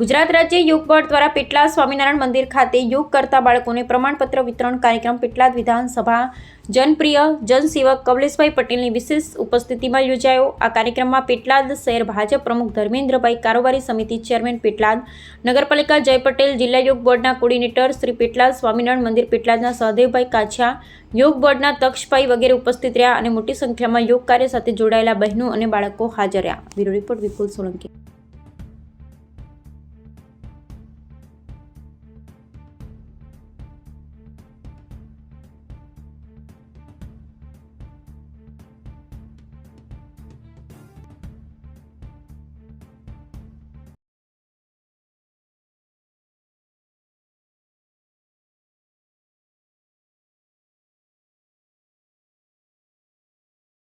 ગુજરાત રાજ્ય યોગ બોર્ડ દ્વારા પેટલાદ સ્વામિનારાયણ મંદિર ખાતે યોગ કરતા બાળકોને પ્રમાણપત્ર વિતરણ કાર્યક્રમ પેટલાદ વિધાનસભા જનપ્રિય જનસેવક કમલેશભાઈ પટેલની વિશેષ ઉપસ્થિતિમાં યોજાયો. આ કાર્યક્રમમાં પેટલાદ શહેર ભાજપ પ્રમુખ ધર્મેન્દ્રભાઈ કારોબારી સમિતિ ચેરમેન પેટલાદ, નગરપાલિકા જય પટેલ, જિલ્લા યોગ બોર્ડના કોર્ડિનેટર શ્રી પેટલાદ સ્વામિનારાયણ મંદિર, પેટલાદના સહદેવભાઈ કાછા યોગ બોર્ડના તક્ષભાઈ વગેરે ઉપસ્થિત રહ્યા અને મોટી સંખ્યામાં યોગ કાર્ય સાથે જોડાયેલા બહેનો અને બાળકો હાજર રહ્યા. Bureau report Vipul Solanki.